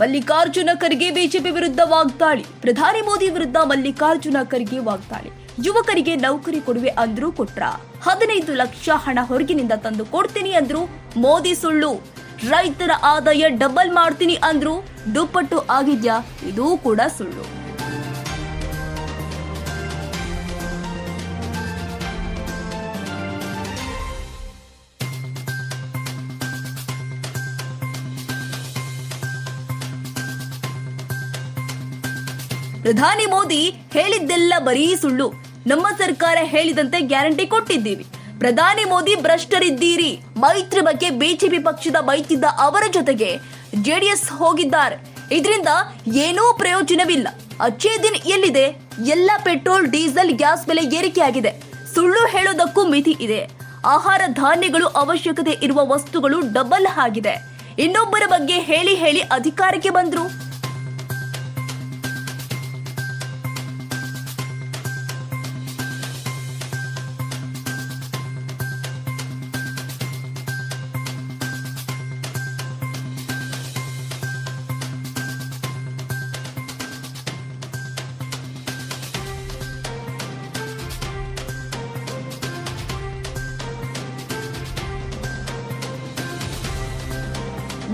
Mallikarjuna Kharge BJP ವಿರುದ್ಧ ವಾಗ್ದಾಳಿ. ಪ್ರಧಾನಿ ಮೋದಿ ವಿರುದ್ಧ ಮಲ್ಲಿಕಾರ್ಜುನ ಖರ್ಗೆ ವಾಗ್ದಾಳಿ. ಯುವಕರಿಗೆ ನೌಕರಿ ಕೊಡುವೆ ಅಂದ್ರೂ ಕೊಟ್ರ. ಹದಿನೈದು ಲಕ್ಷ ಹಣ ಹೊರಗಿನಿಂದ ತಂದು ಕೊಡ್ತೀನಿ ಅಂದ್ರು ಮೋದಿ ಸುಳ್ಳು. ರೈತರ ಆದಾಯ ಡಬಲ್ ಮಾಡ್ತೀನಿ ಅಂದ್ರು ದುಪ್ಪಟ್ಟು ಆಗಿದ್ಯಾ? ಇದೂ ಕೂಡ ಸುಳ್ಳು. ಪ್ರಧಾನಿ ಮೋದಿ ಹೇಳಿದ್ದೆಲ್ಲ ಬರೀ ಸುಳ್ಳು. ನಮ್ಮ ಸರ್ಕಾರ ಹೇಳಿದಂತೆ ಗ್ಯಾರಂಟಿ ಕೊಟ್ಟಿದ್ದೀವಿ. ಪ್ರಧಾನಿ ಮೋದಿ ಭ್ರಷ್ಟರಿದ್ದೀರಿ. ಮೈತ್ರಿ ಬಗ್ಗೆ ಬಿಜೆಪಿ ಪಕ್ಷದ ಬೈತಿದ್ದ ಅವರ ಜೊತೆಗೆ ಜೆಡಿಎಸ್ ಹೋಗಿದ್ದಾರೆ. ಇದರಿಂದ ಏನೂ ಪ್ರಯೋಜನವಿಲ್ಲ. ಅಚ್ಚೇ ದಿನ ಎಲ್ಲಿದೆ? ಎಲ್ಲ ಪೆಟ್ರೋಲ್, ಡೀಸೆಲ್, ಗ್ಯಾಸ್ ಬೆಲೆ ಏರಿಕೆಯಾಗಿದೆ. ಸುಳ್ಳು ಹೇಳೋದಕ್ಕೂ ಮಿತಿ ಇದೆ. ಆಹಾರ ಧಾನ್ಯಗಳು ಅವಶ್ಯಕತೆ ಇರುವ ವಸ್ತುಗಳು ಡಬಲ್ ಆಗಿದೆ. ಇನ್ನೊಬ್ಬರ ಬಗ್ಗೆ ಹೇಳಿ ಹೇಳಿ ಅಧಿಕಾರಕ್ಕೆ ಬಂದ್ರು.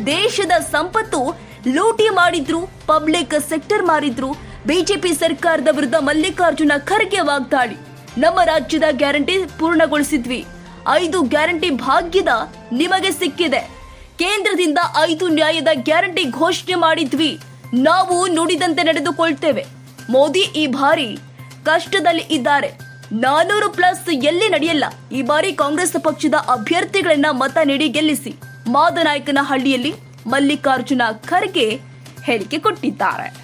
ದೇಶದ ಸಂಪತ್ತು ಲೂಟಿ ಮಾಡಿದ್ರು ಪಬ್ಲಿಕ್ ಸೆಕ್ಟರ್ ಮಾರಿದ್ರು, ಬಿಜೆಪಿ ಸರ್ಕಾರದ ವಿರುದ್ಧ ಮಲ್ಲಿಕಾರ್ಜುನ ಖರ್ಗೆ ವಾಗ್ದಾಳಿ. ನಮ್ಮ ರಾಜ್ಯದ ಗ್ಯಾರಂಟಿ ಪೂರ್ಣಗೊಳಿಸಿದ್ವಿ. ಐದು ಗ್ಯಾರಂಟಿ ಭಾಗ್ಯದ ನಿಮಗೆ ಸಿಕ್ಕಿದೆ. ಕೇಂದ್ರದಿಂದ ಐದು ನ್ಯಾಯದ ಗ್ಯಾರಂಟಿ ಘೋಷಣೆ ಮಾಡಿದ್ವಿ. ನಾವು ನುಡಿದಂತೆ ನಡೆದುಕೊಳ್ತೇವೆ. ಮೋದಿ ಈ ಬಾರಿ ಕಷ್ಟದಲ್ಲಿ ಇದ್ದಾರೆ. ನಾನೂರು ಪ್ಲಸ್ ಎಲ್ಲಿ ನಡೆಯಲ್ಲ? ಈ ಬಾರಿ ಕಾಂಗ್ರೆಸ್ ಪಕ್ಷದ ಅಭ್ಯರ್ಥಿಗಳನ್ನ ಮತ ನೀಡಿ ಗೆಲ್ಲಿಸಿ. ಮಾದನಾಯಕನಹಳ್ಳಿಯಲ್ಲಿ ಮಲ್ಲಿಕಾರ್ಜುನ ಖರ್ಗೆ ಹೇಳಿಕೆ ಕೊಟ್ಟಿದ್ದಾರೆ.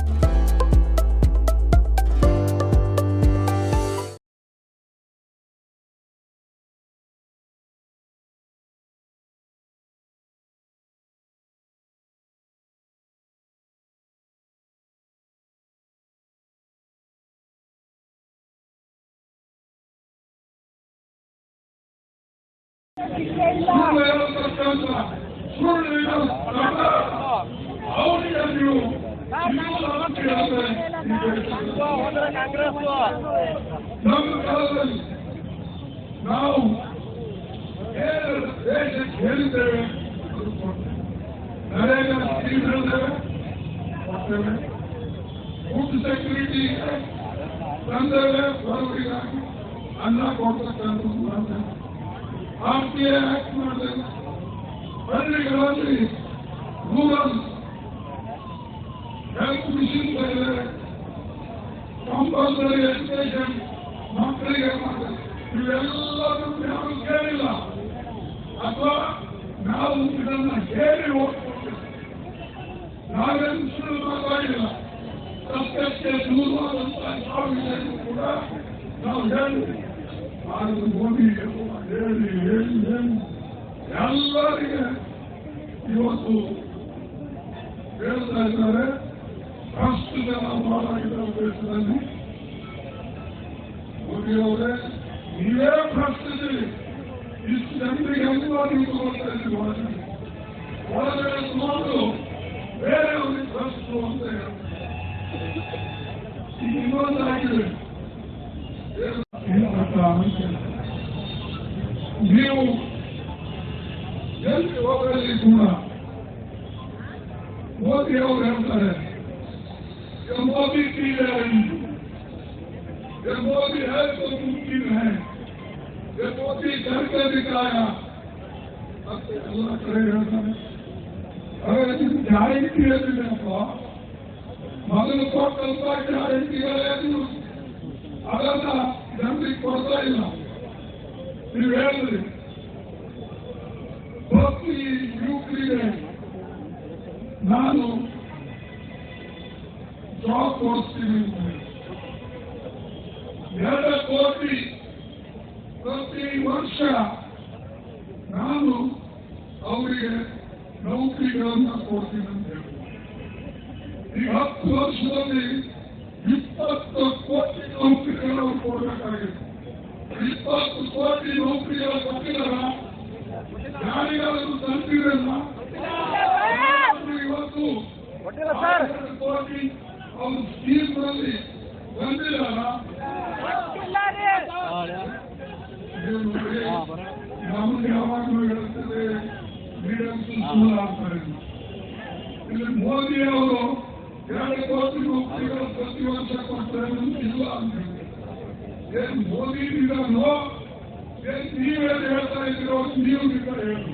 ನೀವು ನಮ್ಮ ಕಾಲದಲ್ಲಿ ನಾವು ಏನು ದೇಶಕ್ಕೆ ಹೇಳಿದ್ದೇವೆ ಅದು ಕೊಡ್ತೇವೆ. ನರೇಗಾ ಸ್ಕೀಮ್ ಹೇಳಿದ್ದೇವೆ ಕೊಡ್ತೇವೆ ಫುಡ್ ಸೆಕ್ಯೂರಿಟಿ ತಂದೇವೆ ಬಡವರಿಗಾಗಿ ಅನ್ನ ಕೊಡ್ತಕ್ಕಂಥದ್ದು ಮಾಡ್ತೇವೆ ಆರ್ಟಿಐ ಆಕ್ಟ್ ಮಾಡಿದೆ ಹಳ್ಳಿಗಳಲ್ಲಿ ರೂರಲ್ ಹೆಲ್ತ್ ಮಿಷನ್ ಇದೆ ಕಂಪಲ್ಸರಿ ಎಜುಕೇಶನ್ ಮಕ್ಕಳಿಗೆ ಮಾಡಿದೆ ಇವೆಲ್ಲದನ್ನು ಯಾರು ಕೇಳಿಲ್ಲ. ಅಥವಾ ನಾವು ಇದನ್ನ ಹೇಳಿ ಓದ್ಕೊಂಡು ನಾವೇನು ಸುಳ್ಳು ಮಾತಾಡಿಲ್ಲ ಸತ್ಯಕ್ಕೆ ದೂರವಾದಂತಹ ಕೂಡ ನಾವು ಹೇಳಿದ್ವಿ ಎಲ್ಲರಿಗೆ ಇವತ್ತು ಹೇಳ್ತಾ ಇದ್ದಾರೆ ಅಷ್ಟು ಜನ ಮಾರಾಗಿದ್ದಾರೆ ದೇಶದಲ್ಲಿ ಮೋದಿ ಅವರೇ ನೀವೇ ಭ್ರಷ್ಟಿದ್ದೀರಿ ಇಷ್ಟು ಜನರಿಗೆ ಎಲ್ಲ ನೀವು ತಗೊಳ್ತಾ ಇದ್ದೀರಿ ಒಳಗಡೆ ಒಳಗಡೆ ತಗೊಂಡು ಬೇರೆಯವ್ರಿಗೆ ಭ್ರಷ್ಟರು ಅಂತ ಹೇಳ್ತಾರೆ ಈಗ ಇನ್ನೊಂದಾಗಿದೆ ಏನು ಅಂತ ಅಂಶೆ. ನೀವು ಎಲ್ಲಿ ಹೋಗಲಿ ಕೂಡ ಮೋದಿ ಅವರು ಹೇಳ್ತಾರೆ ये मोदी की गारंटी ये मोदी है तो मुमकिन है ये मोदी करके दिखाया अब तो अल्लाह करे ಹೇಳ್ತಾನೆ ಅದೇ ನಿಮ್ಗೆ ಗ್ಯಾರಂಟಿ ಹೇಳಿಲ್ಲಪ್ಪ ಮೊದಲು ಕೊಟ್ಟಂತ ಗ್ಯಾರಂಟಿಗಳೇನು ಅದನ್ನ ಜನರಿಗೆ ಕೊಡ್ತಾ ಇಲ್ಲ. ನೀವು ಹೇಳಿದ್ರಿ ಪ್ರತಿ ಯುವಕರಿಗೆ ನಾನು ಜಾಬ್ ಕೊಡಿಸ್ತೀನಿ. ಎರಡು ಕೋಟಿ ಪ್ರತಿ ವರ್ಷ ನಾನು ಅವರಿಗೆ ನೌಕರಿಗಳನ್ನು ಕೊಡ್ತೀನಿ ಅಂತ ಹೇಳಿ. ಈ ಹತ್ತು ವರ್ಷದಲ್ಲಿ ಇಪ್ಪತ್ತು ಕೋಟಿ ನೌಕರಿಗಳನ್ನು ಕೊಡಬೇಕಾಗಿದೆ ಇಪ್ಪತ್ತು ಕೋಟಿ ನೌಕರಿಗಳ ತಂದಿರಲ್ಲ ಇವತ್ತು ಯಾವಾಗಲೂ ಹೇಳ್ತದೆ ಮೋದಿ ಅವರು ಎರಡು ಕೋಟಿ ನೌಕರಿಗಳು ಪ್ರತಿ ವರ್ಷ ಕೊಡ್ತಾರೆ ಅಂತ ಇಲ್ಲ ಅಂತ ಏನ್ ಮೋದಿ ಇದ್ದಾನೋ ಏನ್ ನೀವೇನು ಹೇಳ್ತಾ ಇದ್ದೀರೋ ನೀವು ನಿಜ ಹೇಳಿ